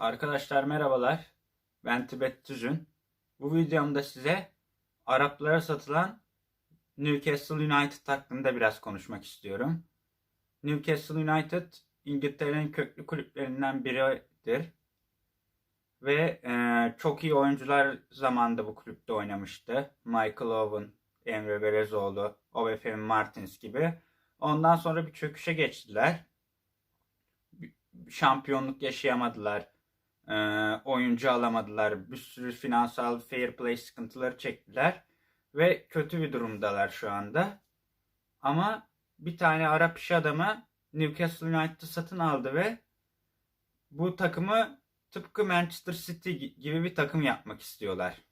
Arkadaşlar merhabalar. Ben Tibet Tüzün. Bu videomda size Araplara satılan Newcastle United hakkında biraz konuşmak istiyorum. Newcastle United İngiltere'nin köklü kulüplerinden biridir. Ve e, çok iyi oyuncular zamanında bu kulüpte oynamıştı. Michael Owen, Emre Belezoğlu, Obafemi Martins gibi. Ondan sonra bir çöküşe geçtiler. Şampiyonluk yaşayamadılar e, oyuncu alamadılar. Bir sürü finansal fair play sıkıntıları çektiler. Ve kötü bir durumdalar şu anda. Ama bir tane Arap iş adamı Newcastle United'ı satın aldı ve bu takımı tıpkı Manchester City gibi bir takım yapmak istiyorlar.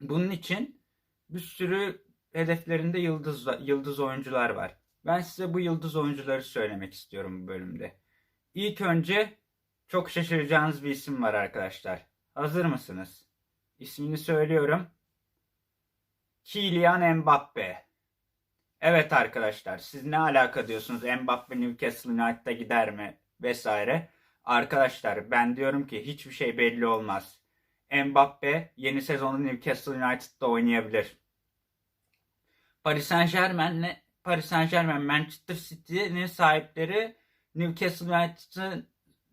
Bunun için bir sürü hedeflerinde yıldız yıldız oyuncular var. Ben size bu yıldız oyuncuları söylemek istiyorum bu bölümde. İlk önce çok şaşıracağınız bir isim var arkadaşlar. Hazır mısınız? İsmini söylüyorum. Kylian Mbappe. Evet arkadaşlar siz ne alaka diyorsunuz Mbappe Newcastle United'a gider mi vesaire. Arkadaşlar ben diyorum ki hiçbir şey belli olmaz. Mbappe yeni sezonda Newcastle United'da oynayabilir. Paris Saint Germain'le Paris Saint Germain Manchester City'nin sahipleri Newcastle United'ın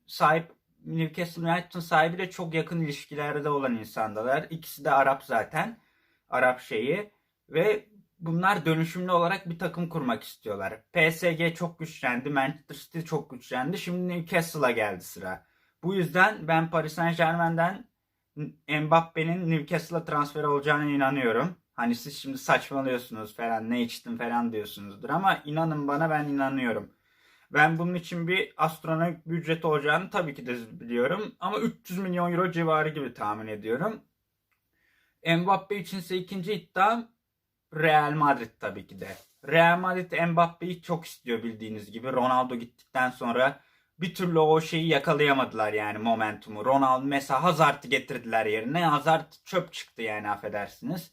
sahip Newcastle United'ın sahibiyle çok yakın ilişkilerde olan insandalar. İkisi de Arap zaten. Arap şeyi ve bunlar dönüşümlü olarak bir takım kurmak istiyorlar. PSG çok güçlendi, Manchester City çok güçlendi. Şimdi Newcastle'a geldi sıra. Bu yüzden ben Paris Saint Germain'den Mbappe'nin Newcastle'a transfer olacağına inanıyorum. Hani siz şimdi saçmalıyorsunuz falan ne içtin falan diyorsunuzdur ama inanın bana ben inanıyorum. Ben bunun için bir astronomik bir olacağını tabii ki de biliyorum. Ama 300 milyon euro civarı gibi tahmin ediyorum. Mbappe içinse ikinci iddiam Real Madrid tabii ki de. Real Madrid Mbappe'yi çok istiyor bildiğiniz gibi. Ronaldo gittikten sonra bir türlü o şeyi yakalayamadılar yani momentumu. Ronaldo mesela Hazard'ı getirdiler yerine. Hazard çöp çıktı yani affedersiniz.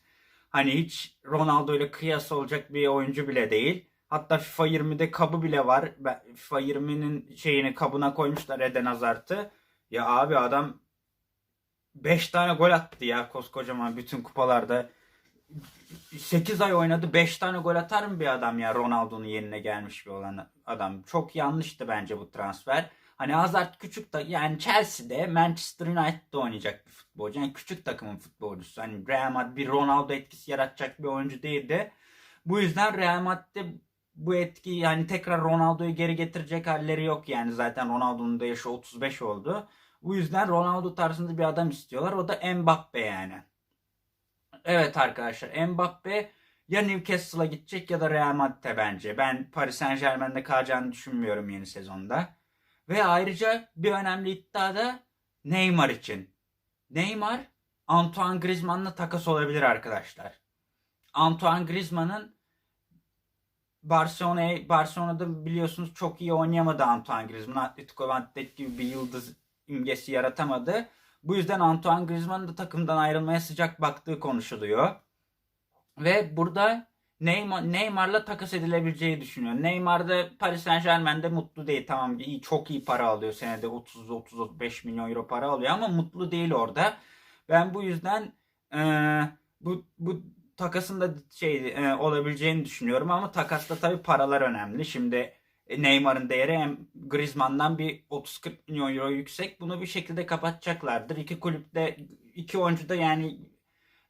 Hani hiç Ronaldo ile kıyas olacak bir oyuncu bile değil. Hatta FIFA 20'de kabı bile var. FIFA 20'nin şeyini kabına koymuşlar Eden Hazard'ı. Ya abi adam 5 tane gol attı ya koskocaman bütün kupalarda. 8 ay oynadı 5 tane gol atar mı bir adam ya Ronaldo'nun yerine gelmiş bir olan adam. Çok yanlıştı bence bu transfer. Hani Hazard küçük da yani Chelsea'de Manchester United'da oynayacak bir futbolcu. Yani küçük takımın futbolcusu. Hani Real Madrid bir Ronaldo etkisi yaratacak bir oyuncu değildi. Bu yüzden Real Madrid'de bu etki yani tekrar Ronaldo'yu geri getirecek halleri yok yani zaten Ronaldo'nun da yaşı 35 oldu. Bu yüzden Ronaldo tarzında bir adam istiyorlar. O da Mbappe yani. Evet arkadaşlar Mbappe ya Newcastle'a gidecek ya da Real Madrid'e bence. Ben Paris Saint Germain'de kalacağını düşünmüyorum yeni sezonda. Ve ayrıca bir önemli iddia da Neymar için. Neymar Antoine Griezmann'la takas olabilir arkadaşlar. Antoine Griezmann'ın Barcelona'ya Barcelona'da biliyorsunuz çok iyi oynayamadı Antoine Griezmann. Atletico Madrid gibi bir yıldız imgesi yaratamadı. Bu yüzden Antoine Griezmann'ın da takımdan ayrılmaya sıcak baktığı konuşuluyor. Ve burada Neymar, Neymar'la takas edilebileceği düşünüyor. Neymar da Paris Saint Germain'de mutlu değil. Tamam iyi, çok iyi para alıyor. Senede 30-35 milyon euro para alıyor ama mutlu değil orada. Ben bu yüzden e, bu, bu takasın da şey e, olabileceğini düşünüyorum ama takasta tabii paralar önemli. Şimdi e, Neymar'ın değeri hem Griezmann'dan bir 30-40 milyon euro yüksek. Bunu bir şekilde kapatacaklardır. İki kulüpte iki oyuncu da yani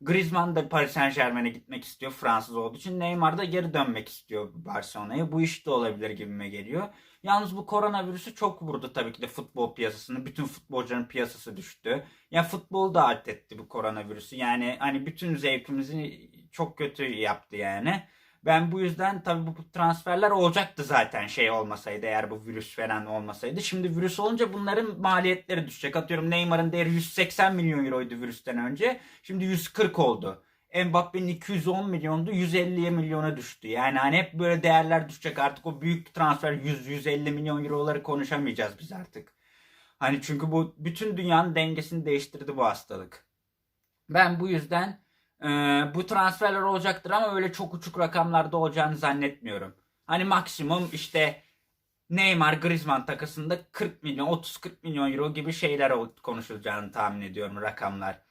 Griezmann da Paris Saint Germain'e gitmek istiyor Fransız olduğu için. Neymar da geri dönmek istiyor Barcelona'ya. Bu iş de olabilir gibime geliyor. Yalnız bu koronavirüsü çok vurdu tabii ki de futbol piyasasını. Bütün futbolcuların piyasası düştü. Ya yani futbol da alt etti bu koronavirüsü. Yani hani bütün zevkimizi çok kötü yaptı yani. Ben bu yüzden tabii bu transferler olacaktı zaten şey olmasaydı eğer bu virüs falan olmasaydı. Şimdi virüs olunca bunların maliyetleri düşecek. Atıyorum Neymar'ın değeri 180 milyon euroydu virüsten önce. Şimdi 140 oldu. Mbappe'nin 210 milyondu 150 milyona düştü. Yani hani hep böyle değerler düşecek artık o büyük transfer 100-150 milyon euroları konuşamayacağız biz artık. Hani çünkü bu bütün dünyanın dengesini değiştirdi bu hastalık. Ben bu yüzden e, bu transferler olacaktır ama öyle çok uçuk rakamlarda olacağını zannetmiyorum. Hani maksimum işte Neymar Griezmann takasında 40 milyon 30-40 milyon euro gibi şeyler konuşulacağını tahmin ediyorum rakamlar.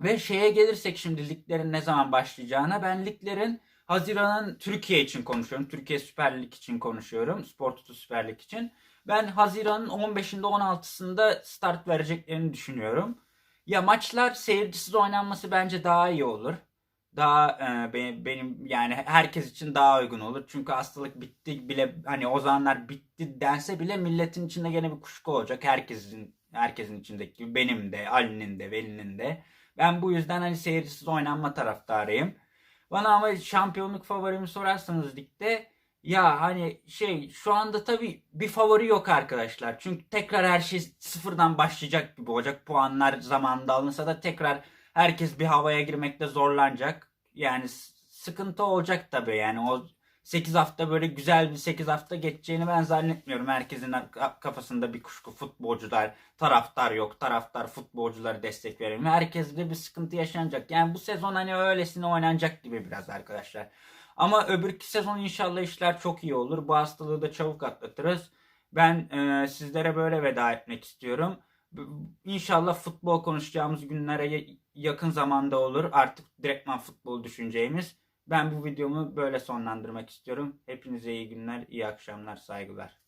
Ve şeye gelirsek şimdi liglerin ne zaman başlayacağına ben liglerin Haziran'ın Türkiye için konuşuyorum. Türkiye Süper Lig için konuşuyorum. Spor Toto Süper Lig için. Ben Haziran'ın 15'inde 16'sında start vereceklerini düşünüyorum. Ya maçlar seyircisiz oynanması bence daha iyi olur. Daha e, be- benim yani herkes için daha uygun olur. Çünkü hastalık bitti bile hani o zamanlar bitti dense bile milletin içinde gene bir kuşku olacak. Herkesin herkesin içindeki gibi benim de, Ali'nin de, Veli'nin de. Ben bu yüzden hani seyircisiz oynanma taraftarıyım. Bana ama şampiyonluk favorimi sorarsanız ligde ya hani şey şu anda tabii bir favori yok arkadaşlar. Çünkü tekrar her şey sıfırdan başlayacak gibi olacak. Puanlar zamanında alınsa da tekrar herkes bir havaya girmekte zorlanacak. Yani sıkıntı olacak tabii yani o 8 hafta böyle güzel bir 8 hafta geçeceğini ben zannetmiyorum. Herkesin ka- kafasında bir kuşku futbolcular, taraftar yok. Taraftar futbolcuları destek veremiyor. Herkeste bir sıkıntı yaşanacak. Yani bu sezon hani öylesine oynanacak gibi biraz arkadaşlar. Ama öbürki sezon inşallah işler çok iyi olur. Bu hastalığı da çabuk atlatırız. Ben e, sizlere böyle veda etmek istiyorum. İnşallah futbol konuşacağımız günlere ya- yakın zamanda olur. Artık direktman futbol düşüneceğimiz. Ben bu videomu böyle sonlandırmak istiyorum. Hepinize iyi günler, iyi akşamlar, saygılar.